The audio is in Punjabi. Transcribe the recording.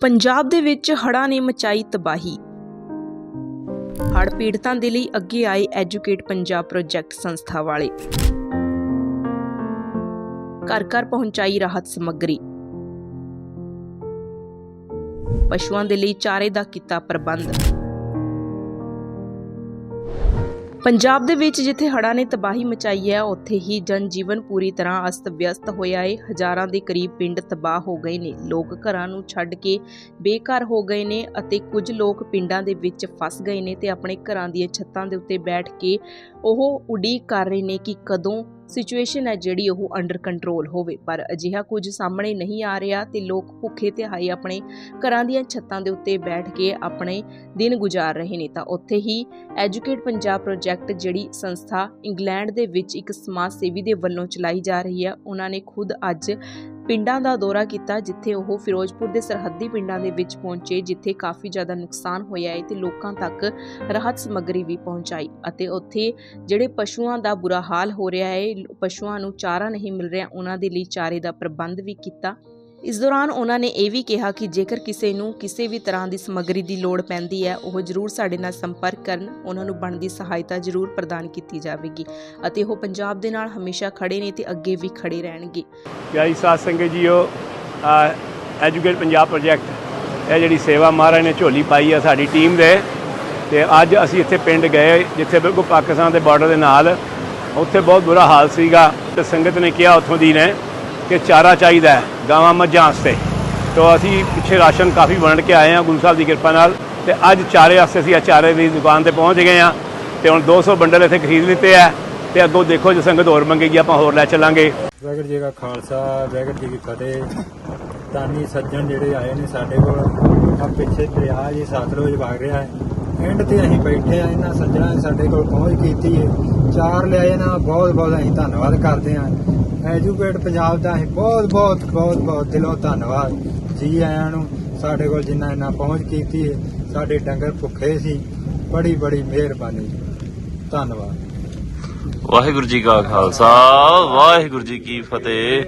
ਪੰਜਾਬ ਦੇ ਵਿੱਚ ਹੜ੍ਹਾਂ ਨੇ ਮਚਾਈ ਤਬਾਹੀ। ਹੜ੍ਹ ਪੀੜਤਾਂ ਦੇ ਲਈ ਅੱਗੇ ਆਏ ਐਜੂਕੇਟ ਪੰਜਾਬ ਪ੍ਰੋਜੈਕਟ ਸੰਸਥਾ ਵਾਲੇ। ਘਰ ਘਰ ਪਹੁੰਚਾਈ ਰਾਹਤ ਸਮੱਗਰੀ। ਪਸ਼ੂਆਂ ਦੇ ਲਈ ਚਾਰੇ ਦਾ ਕੀਤਾ ਪ੍ਰਬੰਧ। ਪੰਜਾਬ ਦੇ ਵਿੱਚ ਜਿੱਥੇ ਹੜ੍ਹਾਂ ਨੇ ਤਬਾਹੀ ਮਚਾਈ ਹੈ, ਉੱਥੇ ਹੀ ਜਨਜੀਵਨ ਪੂਰੀ ਤਰ੍ਹਾਂ ਅਸਤ-ਵਿਅਸਤ ਹੋਇਆ ਹੈ ਹਜ਼ਾਰਾਂ ਦੇ ਕਰੀਬ ਪਿੰਡ ਤਬਾਹ ਹੋ ਗਏ ਨੇ। ਲੋਕ ਘਰਾਂ ਨੂੰ ਛੱਡ ਕੇ ਬੇਘਰ ਹੋ ਗਏ ਨੇ ਅਤੇ ਕੁਝ ਲੋਕ ਪਿੰਡਾਂ ਦੇ ਵਿੱਚ ਫਸ ਗਏ ਨੇ ਤੇ ਆਪਣੇ ਘਰਾਂ ਦੀਆਂ ਛੱਤਾਂ ਦੇ ਉੱਤੇ ਬੈਠ ਕੇ ਉਹ ਉਡੀਕ ਕਰ ਰਹੇ ਨੇ ਕਿ ਕਦੋਂ ਸਿਚੁਏਸ਼ਨ ਹੈ ਜਿਹੜੀ ਉਹ ਅੰਡਰ ਕੰਟਰੋਲ ਹੋਵੇ। ਪਰ ਅਜਿਹਾ ਕੁਝ ਸਾਹਮਣੇ ਨਹੀਂ ਆ ਰਿਹਾ ਤੇ ਲੋਕ ਭੁੱਖੇ ਤੇ ਹਾਈ ਆਪਣੇ ਘਰਾਂ ਦੀਆਂ ਛੱਤਾਂ ਦੇ ਉੱਤੇ ਬੈਠ ਕੇ ਆਪਣੇ ਦਿਨ ਗੁਜ਼ਾਰ ਰਹੇ ਨੇ। ਤਾਂ ਉੱਥੇ ਹੀ ਐਜੂਕੇਟ ਪੰਜਾਬ ਪ੍ਰੋਜੈਕਟ ਜਿਹੜੀ ਸੰਸਥਾ ਇੰਗਲੈਂਡ ਦੇ ਵਿੱਚ ਇੱਕ ਸਮਾਜ ਸੇਵੀ ਦੇ ਵੱਲੋਂ ਚਲਾਈ ਜਾ ਰਹੀ ਹੈ, ਉਹਨਾਂ ਨੇ ਖੁਦ ਅੱਜ ਪਿੰਡਾਂ ਦਾ ਦੌਰਾ ਕੀਤਾ ਜਿੱਥੇ ਉਹ ਫਿਰੋਜ਼ਪੁਰ ਦੇ ਸਰਹੱਦੀ ਪਿੰਡਾਂ ਦੇ ਵਿੱਚ ਪਹੁੰਚੇ, ਜਿੱਥੇ ਕਾਫੀ ਜ਼ਿਆਦਾ ਨੁਕਸਾਨ ਹੋਇਆ ਹੈ ਤੇ ਲੋਕਾਂ ਤੱਕ ਰਾਹਤ ਸਮੱਗਰੀ ਵੀ ਪਹੁੰਚਾਈ ਅਤੇ ਉੱਥੇ ਜਿਹੜੇ ਪਸ਼ੂਆਂ ਦਾ ਬੁਰਾ ਹਾਲ ਹੋ ਰਿਹਾ ਹੈ, ਪਸ਼ੂਆਂ ਨੂੰ ਚਾਰਾ ਨਹੀਂ ਮਿਲ ਰਿਹਾ, ਉਹਨਾਂ ਦੇ ਲਈ ਚਾਰੇ ਦਾ ਪ੍ਰਬੰਧ ਵੀ ਕੀਤਾ। ਇਸ ਦੌਰਾਨ ਉਹਨਾਂ ਨੇ ਇਹ ਵੀ ਕਿਹਾ ਕਿ ਜੇਕਰ ਕਿਸੇ ਨੂੰ ਕਿਸੇ ਵੀ ਤਰ੍ਹਾਂ ਦੀ ਸਮੱਗਰੀ ਦੀ ਲੋੜ ਪੈਂਦੀ ਹੈ, ਉਹ ਜ਼ਰੂਰ ਸਾਡੇ ਨਾਲ ਸੰਪਰਕ ਕਰਨ, ਉਹਨਾਂ ਨੂੰ ਬਣਦੀ ਸਹਾਇਤਾ ਜ਼ਰੂਰ ਪ੍ਰਦਾਨ ਕੀਤੀ ਜਾਵੇਗੀ ਅਤੇ ਉਹ ਪੰਜਾਬ ਦੇ ਨਾਲ ਹਮੇਸ਼ਾ ਖੜੇ ਨੇ ਤੇ ਅੱਗੇ ਵੀ ਖੜੇ ਰਹਿਣਗੇ। ਪਿਆਰੀ ਸਾਧ ਸੰਗਤ ਜੀਓ ਐਜੂਕੇਟ ਪੰਜਾਬ ਪ੍ਰੋਜੈਕਟ, ਇਹ ਜਿਹੜੀ ਸੇਵਾ ਮਹਾਰਾਜ ਨੇ ਝੋਲੀ ਪਾਈ ਹੈ ਸਾਡੀ ਟੀਮ ਦੇ ਤੇ ਅੱਜ ਅਸੀਂ ਇੱਥੇ ਪਿੰਡ ਗਏ, ਜਿੱਥੇ ਬਿਲਕੁਲ ਪਾਕਿਸਤਾਨ ਦੇ ਬਾਰਡਰ ਦੇ ਨਾਲ, ਉੱਥੇ ਬਹੁਤ ਬੁਰਾ ਹਾਲ ਸੀਗਾ। ਤੇ ਸੰਗਤ ਨੇ ਕਿਹਾ ਉੱਥੋਂ ਦੀ ਨੇ ਕਿ ਚਾਰਾ ਚਾਹੀਦਾ ਹੈ ਗਾਵਾਂ ਮੱਝਾਂ ਵਾਸਤੇ। ਤੋਂ ਅਸੀਂ ਪਿੱਛੇ ਰਾਸ਼ਨ ਕਾਫੀ ਵੰਡ ਕੇ ਆਏ ਹਾਂ, ਗੁਰੂ ਸਾਹਿਬ ਦੀ ਕਿਰਪਾ ਨਾਲ। ਤੇ ਅੱਜ ਚਾਰੇ ਵਾਸਤੇ ਅਸੀਂ ਇਹ ਚਾਰੇ ਦੀ ਦੁਕਾਨ ਤੇ ਪਹੁੰਚ ਗਏ ਹਾਂ। ਤੇ ਹੁਣ 200 ਬੰਡਲ ਇੱਥੇ ਖਰੀਦ ਲਿੱਤੇ ਆ ਤੇ ਅੱਗੋਂ ਦੇਖੋ ਜੇ ਸੰਗਤ ਹੋਰ ਮੰਗੇਗੀ, ਆਪਾਂ ਹੋਰ ਲੈ ਚੱਲਾਂਗੇ। ਵਾਹਿਗੁਰੂ ਜੀ ਕਾ ਖਾਲਸਾ ਵਾਹਿਗੁਰੂ ਜੀ ਕੀ ਫਤਿਹ। ਤਾਨੀ ਸੱਜਣ ਜਿਹੜੇ ਆਏ ਨੇ ਸਾਡੇ ਕੋਲ ਆ ਪਿੱਛੇ ਦਰਿਆ ਜੀ ਸਤਲੁਜ ਵਗ ਰਿਹਾ ਹੈ। ਐਂਡ ਤੇ ਅਸੀਂ ਬੈਠੇ ਆ, ਇਹਨਾਂ ਸੱਜਣਾਂ ਨੇ ਸਾਡੇ ਕੋਲ ਪਹੁੰਚ ਕੀਤੀ ਹੈ ਚਾਰ ਲਿਆਏ ਨਾ ਬਹੁਤ ਬਹੁਤ ਅਸੀਂ ਧੰਨਵਾਦ ਕਰਦੇ ਹਾਂ ਐਜੂਕੇਟ ਪੰਜਾਬ ਦਾ ਅਸੀਂ ਬਹੁਤ ਬਹੁਤ ਬਹੁਤ ਬਹੁਤ ਦਿਲੋਂ ਧੰਨਵਾਦ। ਜੀ ਆਇਆਂ ਨੂੰ, ਸਾਡੇ ਕੋਲ ਜਿੰਨਾ ਇਹਨਾਂ ਪਹੁੰਚ ਕੀਤੀ ਹੈ ਸਾਡੇ ਡੰਗਰ ਭੁੱਖੇ ਸੀ। ਬੜੀ ਬੜੀ ਮਿਹਰਬਾਨੀ। ਧੰਨਵਾਦ। ਵਾਹਿਗੁਰੂ ਜੀ ਕਾ ਖਾਲਸਾ, ਵਾਹਿਗੁਰੂ ਜੀ ਕੀ ਫਤਿਹ।